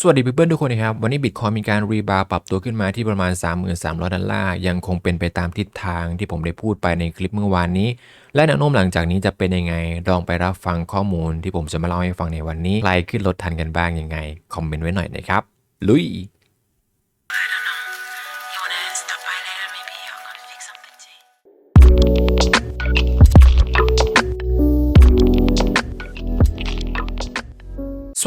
สวัสดีเพื่อนๆทุกคนนะครับ วันนี้บิตคอยมีการรีบาวปรับตัวขึ้นมาที่ประมาณ 3,300 ดอลลาร์ ยังคงเป็นไปตามทิศทางที่ผมได้พูดไปในคลิปเมื่อวานนี้ และแนวโน้มหลังจากนี้จะเป็นยังไง ลองไปรับฟังข้อมูลที่ผมจะมาเล่าให้ฟังในวันนี้ ใครขึ้นรถทันกันบ้างยังไง คอมเมนต์ไว้หน่อยนะครับ ลุย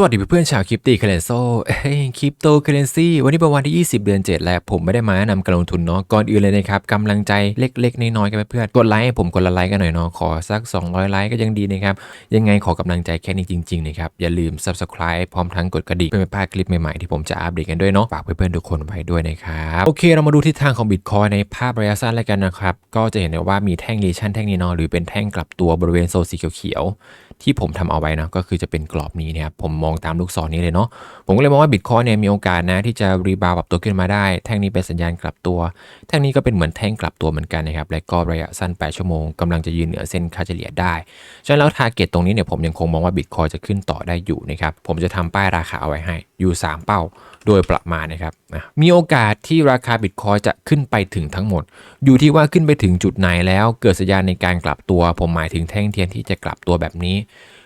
วัสดีเพื่อนๆชาวคริปตี้เคเรนโซเฮ้ยคริปโตเคเรนซีวันนี้เป็นวันที่ 20 เดือน 7 แล้วผมไม่ได้มาแนะนำการลงทุนเนาะก่อนอื่นเลยนะครับกำลังใจเล็กๆ น้อยๆกันเพื่อนกดไลค์ให้ผมกดละไลค์กันหน่อยเนาะขอสัก 200 ไลค์ก็ยังดีนะครับ ยังไงขอกำลังใจแค่นี้จริงๆนะครับอย่าลืม Subscribe พร้อมทั้งกดกระดิ่งเพื่อไม่พลาดคลิปใหม่ๆ ที่ผมจะอัปเดตกันด้วยเนาะฝากเพื่อนๆทุกคนไว้ด้วยนะครับโอเคเรามาดูทิศทางของบิตคอยในภาพระยะสั้นแล้วกันนะครับก็จะเห็นได้ว่ามีแท่งรีชั่นแท่งนี้เนาะหรือเป็นแท่งกลับตัวบริเวณโซนสีเขียวๆ ที่ผมทำเอาไว้นะก็คือจะเป็นกรอบนี้นะครับผมมองตามลูกศรนี้เลยเนาะผมก็เลยมองว่าบิตคอยเนี่ยมีโอกาสนะที่จะรีบาวปรับตัวขึ้นมาได้ แท่งนี้เป็นสัญญาณกลับตัว แท่งนี้ก็เป็นเหมือนแท่งกลับตัวเหมือนกันนะครับและก็ระยะสั้น 8 ชั่วโมงกำลังจะยืนเหนือเส้นค่าเฉลี่ยได้ฉะนั้นแล้วทาร์เก็ตตรงนี้เนี่ยผมยังคงมองว่าบิตคอยจะขึ้นต่อ ได้อยู่นะครับ ผมจะทำป้ายราคาเอาไว้ให้อยู่ 3 เป้าโดยประมาณนะครับมีโอกาสที่ราคาบิตคอยจะขึ้นไปถึงทั้งหมด อยู่ที่ว่าขึ้นไปถึงจุดไหนแล้ว เกิดสัญญาณในการกลับตัว ผมหมายถึงแท่งเทียนที่จะกลับตัวแบบนี้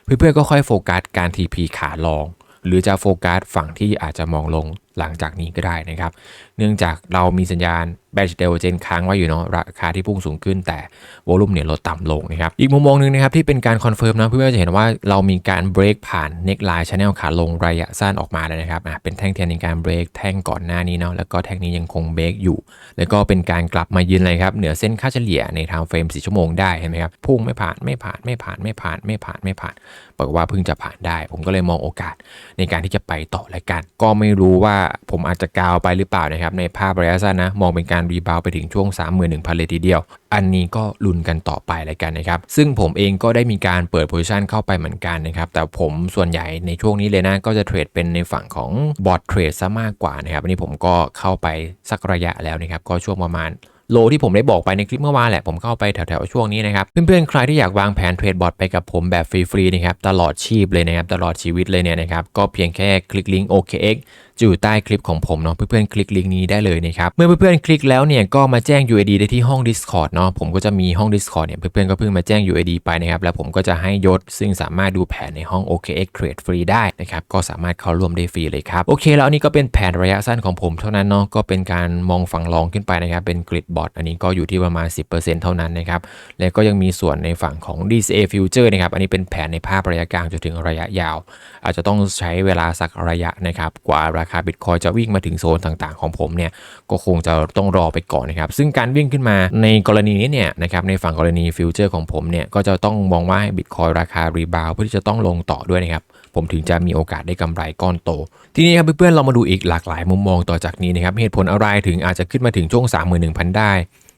เพื่อนๆก็ค่อยโฟกัสการ TP ขาลอง หรือจะโฟกัสฝั่งที่อาจจะมองลง หลังจากนี้ก็ได้นะครับ เนื่องจากเรามีสัญญาณแบชเดลเจนค้างไว้อยู่เนาะราคาที่พุ่งสูงขึ้นแต่วอลุ่มเนี่ยลดต่ำลงนะครับ อีกมุมมองหนึ่งนะครับที่เป็นการคอนเฟิร์มนะเพื่อนๆจะเห็นว่าเรามีการเบรกผ่านเน็กไลน์ชแนลขาลงระยะสั้นออกมาแล้วนะครับอะเป็นแท่งเทียนในการเบรกแท่งก่อนหน้านี้เนาะแล้วก็แท่งนี้ยังคงเบรกอยู่ แล้วก็เป็นการกลับมายืนเลยครับเหนือเส้นค่าเฉลี่ยในทางเฟรม4ชั่วโมงได้เห็นไหมครับพุ่งไม่ผ่านไม่ผ่านไม่ผ่านไม่ผ่านไม่ผ่านไม่ผ่านบอกว่าเพิ่งจะผ่านได้ ผมก็เลยมองโอกาสในการที่จะไปต่อและกัน ก็ไม่รู้ว่าผมอาจจะกาวไปหรือเปล่านะครับ ในภาพระยะสั้นนะ มองเป็นการรีบาวไปถึงช่วง 31,000 เลยทีเดียว อันนี้ก็ลุ้นกันต่อไปแล้วกันนะครับ ซึ่งผมเองก็ได้มีการเปิดโพซิชันเข้าไปเหมือนกันนะครับ แต่ผมส่วนใหญ่ในช่วงนี้เลยนะ ก็จะเทรดเป็นในฝั่งของบอทเทรดซะมากกว่านะครับ อันนี้ผมก็เข้าไปสักระยะแล้วนะครับ ก็ช่วงประมาณโลที่ผมได้บอกไปในคลิปเมื่อวานแหละ ผมเข้าไปแถวๆช่วงนี้นะครับ เพื่อนๆ ใครที่อยากวางแผนเทรดบอทไปกับผมแบบฟรีๆนะครับ ตลอดชีพเลยนะครับ ตลอดชีวิตเลยเนี่ยนะครับ ก็เพียงแค่คลิกลิงก์ OKX จะอยู่ใต้คลิปของผมเนาะเพื่อนๆคลิกลิงก์นี้ได้เลยนะครับเมื่อเพื่อนๆคลิกแล้วเนี่ยก็มาแจ้ง UID ได้ที่ห้อง Discord เนาะผมก็จะมีห้อง Discord เนี่ยเพื่อนๆก็เพิ่งมาแจ้ง UID ไปนะครับแล้วผมก็จะให้ยศซึ่งสามารถดูแผนในห้อง OKX Trade ฟรีได้นะครับก็สามารถเข้าร่วมได้ฟรีเลยครับโอเค แล้วอันนี้ก็เป็นแผนระยะสั้นของผมเท่านั้นเนาะก็เป็นการมองฝั่งรองขึ้นไปนะครับเป็นกริดบอทอันนี้ก็อยู่ที่ประมาณ 10%เท่านั้นนะครับแล้วก็ยังมีส่วนในฝั่งของ DCA Future นะครับอันนี้เป็นแผนในภาพระยะกลางจนถึงระยะยาว อาจจะต้องใช้เวลาสักระยะนะครับกว่าราคาบิตคอยจะวิ่งมาถึงโซนต่างๆ ของผมเนี่ยก็คงจะต้องรอไปก่อนนะครับ ซึ่งการวิ่งขึ้นมาในกรณีนี้เนี่ยนะครับในฝั่งกรณีฟิวเจอร์ของผมเนี่ยก็จะต้องมองว่าให้บิตคอยราคารีบาวเพื่อที่จะต้องลงต่อด้วยนะครับผมถึงจะมีโอกาสได้กำไรก้อนโต ทีนี้ครับเพื่อนๆเรามาดูอีกหลากหลายมุมมองต่อจากนี้นะครับเหตุผลอะไรถึงอาจจะขึ้นมาถึงช่วง 31,000 ได้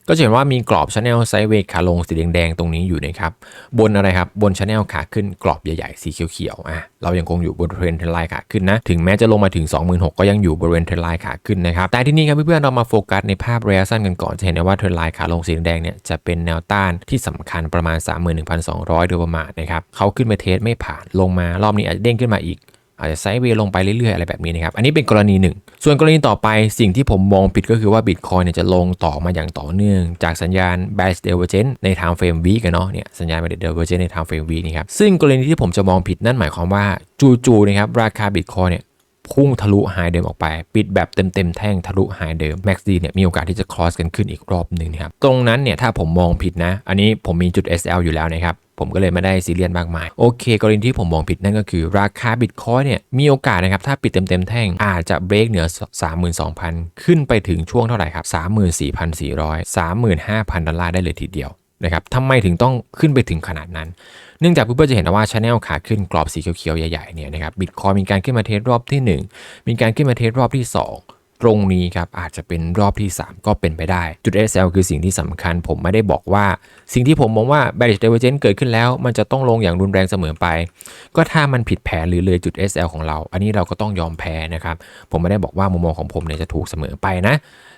ก็จะเห็นว่ามีกรอบช n แนลไซด์เวย์ขาลงสีแดงๆตรงนี้อยู่นะครับ บนอะไรครับ บนช n แนลขาขึ้นกรอบใหญ่ๆ สีเขียวๆอะเรายังคงอยู่บนเทรนด์ไลน์ขาขึ้นนะ ถึงแม้จะลงมาถึง 26,000 ก็ยังอยู่บริเวณเทรนด์ไลน์ขาขึ้นนะครับ แต่ที่นี่ครับเพื่อนๆเรามาโฟกัสในภาพระยะสั้นกันก่อน จะเห็นได้ว่าเทรนด์ไลน์ขาลงสีแดงเนี่ยจะเป็นแนวต้านที่สำคัญประมาณ 31,200 โดยประมาณนะครับเขาขึ้นไปเทสไม่ผ่านลงมารอบนี้อาจจะเด้งขึ้นมาอีก อาจจะไซด์เวย์ลงไปเรื่อยๆ อะไรแบบนี้นะครับ อันนี้เป็นกรณีหนึ่ง ส่วนกรณีต่อไปสิ่งที่ผมมองผิดก็คือว่าบิตคอยเนี่ยจะลงต่อมาอย่างต่อเนื่อง จากสัญญาณ b a s Divergence ในทางเฟรมวีกันเนาะเนี่ยสัญญาณ b a s Divergence ในทางเฟรมวีนี่ครับซึ่งกรณีที่ผมจะมองผิดนั่นหมายความว่าจู่ๆนะครับราคาบิตคอยเนี่ยพุ่งทะลุไฮเดิมออกไป ปิดแบบเต็มๆแท่งทะลุไฮเดิม MACD เนี่ยมีโอกาสที่จะคลอสกันขึ้นอีกรอบหนึ่งนะครับ ตรงนั้นเนี่ยถ้าผมมองผิดนะ อันนี้ผมมีจุด SL อยู่แล้วนะครับ ผมก็เลยไม่ได้ซีเรียสมากมาย โอเค กรณีที่ผมมองผิดนั่นก็คือ ราคาบิตคอยเนี่ยมีโอกาสนะครับ ถ้าปิดเต็มๆแท่งอาจจะเบรกเหนือ 32,000 ขึ้นไปถึงช่วงเท่าไหร่ครับ 34,400 35,000 ดอลลาร์ได้เลยทีเดียวนะครับทำไมถึงต้องขึ้นไปถึงขนาดนั้น เนื่องจากเพื่อนๆจะเห็นว่าช n แนลขาขึ้นกรอบสีเขียวๆใหญ่ๆเนี่ยนะครับบิตคอยมีการขึ้นมาเทสรอบที่ 1 มีการขึ้นมาเทสรอบที่ 2 ตรงนี้ครับอาจจะเป็นรอบที่ 3 ก็เป็นไปได้ จุด SL คือสิ่งที่สำคัญ ผมไม่ได้บอกว่า สิ่งที่ผมมองว่า bearish divergence เกิดขึ้นแล้ว มันจะต้องลงอย่างรุนแรงเสมอไป ก็ถ้ามันผิดแผนหรือเลยจุด SL ของเรา อันนี้เราก็ต้องยอมแพ้นะครับ ผมไม่ได้บอกว่ามุมมองของผมเนี่ยจะถูกเสมอไปนะ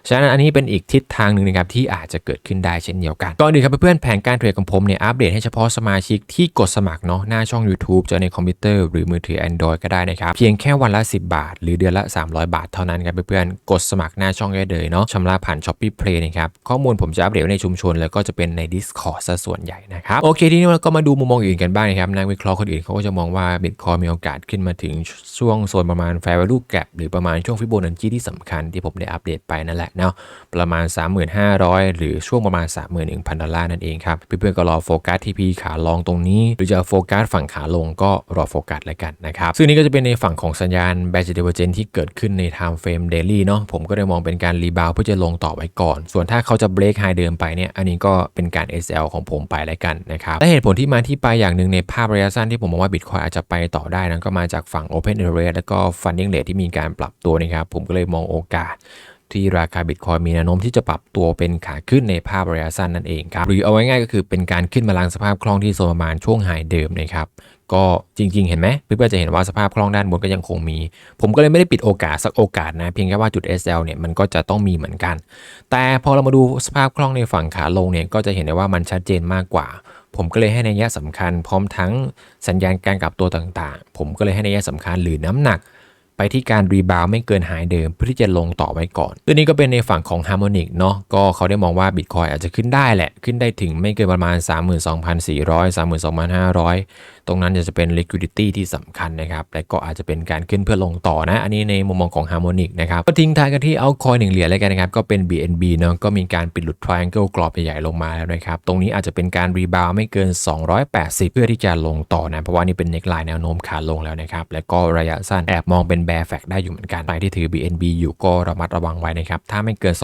ฉะนั้นอันนี้เป็นอีกทิศทางหนึ่งนะครับที่อาจจะเกิดขึ้นได้เช่นเดียวกันก่อนอื่นครับเพื่อนๆแผนการเทรดของผมเนี่ยอัปเดตให้เฉพาะสมาชิกที่กดสมัครเนาะหน้าช่อง YouTube จะในคอมพิวเตอร์หรือมือถือ Android ก็ได้นะครับเพียงแค่วันละ 10 บาท หรือเดือนละ 300 บาทเท่านั้นครับเพื่อนกดสมัครหน้าช่องได้เลยเนาะชำระผ่าน Shopee Play นะครับข้อมูลผมจะอัปเดตไว้ในชุมชน แล้วก็จะเป็นใน Discord ซะส่วนใหญ่นะครับโอเคทีนี้เราก็มาดูมุมมองอื่นกันบ้างนะครับนักวิเคราะห์คนอื่นเขาก็จะมองว่า Bitcoin มีโอกาสขึ้นมาถึงช่วงโซนประมาณ Fair Value Gap หรือประมาณช่วงฟิโบนัชชีที่สำคัญที่ผมได้อัปเดตไปนั่นแหละเนาะประมาณ 3,500 หรือช่วงประมาณ 31,000 ดอลลาร์นั่นเองครับเพื่อนๆก็รอโฟกัสที่พีขาลองตรงนี้ หรือจะโฟกัสฝั่งขาลงก็รอโฟกัสแล้วกันนะครับซึ่งนี้ก็จะเป็นในฝั่งของสัญญาณ b a t c h Divergence ที่เกิดขึ้นใน Time Frame Daily เนาะผมก็ได้มองเป็นการรีบาวเพื่อจะลงต่อไว้ก่อน ส่วนถ้าเขาจะ break high เดิมไปเนี่ยอันนี้ก็เป็นการ SL ของผมไปแล้วกันนะครับและเหตุผลที่มาที่ไปอย่างหนึ่งในภาพระยะสั้นที่ผมมองว่า Bitcoin อาจจะไปต่อได้นั้นก็มาจากฝั่ง Open Interest แล้วก็ Funding Rate ที่มีการปรับตัวนะครับผมก็เลยมองโอกาสที่ราคาบิตคอยมีแนวโน้มที่จะปรับตัวเป็นขาขึ้นในภาพระยะสั้นนั่นเองครับหรือเอาไว้ง่ายก็คือเป็นการขึ้นมาล้างสภาพคล่องที่โซนประมาณช่วงไฮเดิมนะครับ ก็จริง ๆ เห็นไหมเพื่อนๆจะเห็นว่าสภาพคล่องด้านบนก็ยังคงมี ผมก็เลยไม่ได้ปิดโอกาสสักโอกาสนะ เพียงแค่ว่าจุด SL เนี่ยมันก็จะต้องมีเหมือนกัน แต่พอเรามาดูสภาพคล่องในฝั่งขาลงเนี่ยก็จะเห็นได้ว่ามันชัดเจนมากกว่า ผมก็เลยให้ในยะสำคัญ พร้อมทั้งสัญญาณการกลับตัวต่างๆ ผมก็เลยให้ในยะสำคัญหรือน้ำหนัก ไปที่การรีบาวไม่เกินหายเดิมเพื่อที่จะลงต่อไว้ก่อน ตัวนี้ก็เป็นในฝั่งของ Harmonic เนาะก็เขาได้มองว่า Bitcoin อาจจะขึ้นได้แหละ ขึ้นได้ถึงไม่เกินประมาณ 32,400 32,500 ตรงนั้นจะเป็น liquidity ที่สำคัญนะครับ และก็อาจจะเป็นการขึ้นเพื่อลงต่อนะ อันนี้ในมุมมองของ Harmonic นะครับ ก็ทิ้งท้ายกันที่เอาคอยหนึ่งเหรียญแล้วกันนะครับ ก็เป็น BNB เนาะก็มีการปิดหลุด triangle กรอบใหญ่ๆลงมาแล้วนะครับ ตรงนี้อาจจะเป็นการรีบาวไม่เกิน 280 เพื่อที่จะลงต่อนะเพราะว่านี่เป็น neckline แนวโน้มขาลงแล้วนะครับและก็ระยะสั้นแอบมองเป็น bear fact ได้อยู่เหมือนกันใครที่ถือ BNB อยู่ก็ระมัดระวังไว้นะครับ ถ้าไม่เกิน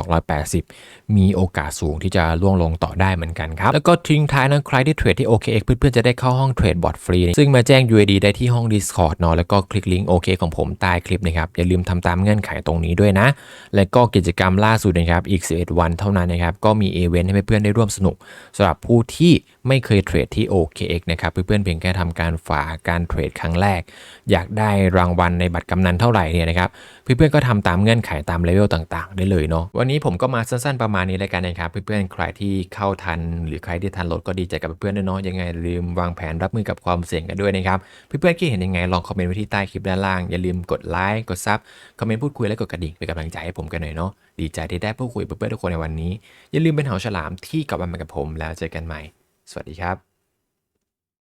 280 มีโอกาสสูงที่จะล่วงลงต่อได้เหมือนกันครับ แล้วก็ทิ้งท้ายนะใครที่เทรดที่ OKX เพื่อนๆจะได้เข้าห้องเทรดบอทฟรี ซึ่งมาแจ้ง UID ได้ที่ห้อง Discord เนาะแล้วก็คลิกลิงก์ OK ของผมใต้คลิปนะครับอย่าลืมทำตามเงื่อนไขตรงนี้ด้วยนะ และก็กิจกรรมล่าสุดนะครับอีก 11 วันเท่านั้นนะครับก็มีเอเวนต์ให้เพื่อนๆได้ร่วมสนุกสำหรับผู้ที่ไม่เคยเทรดที่ OKX นะครับเพื่อนๆเพียงแค่ทำการฝากการเทรดครั้งแรก อยากได้รางวัลในบัตรกำนันเท่าไหร่เนี่ยนะครับเพื่อนๆก็ทำตามเงื่อนไขตามเลเวลต่างๆ ได้เลยเนาะวันนี้ผมก็มาสั้นๆประมาณนี้แล้วกันนะครับเพื่อนๆใครที่เข้าทัน หรือใครที่ทันรถก็ดีใจกับเพื่อนๆด้วยเนาะยังไงลืมวางแผนรับมือกับความเสี่ยงกันด้วยนะครับเพื่อนๆคิดเห็นยังไงลองคอมเมนต์ไว้ที่ใต้คลิปด้านล่างอย่าลืมกดไลค์กดซับคอมเมนต์พูดคุยและกดกระดิ่งเป็นกำลังใจให้ผมกันหน่อยเนาะดีใจที่ได้พูดคุยกับเพื่อนๆทุกคนในวันนี้ อย่าลืมเป็นเหาฉลามที่กลับมากับผมแล้วเจอกันใหม่ สวัสดีครับ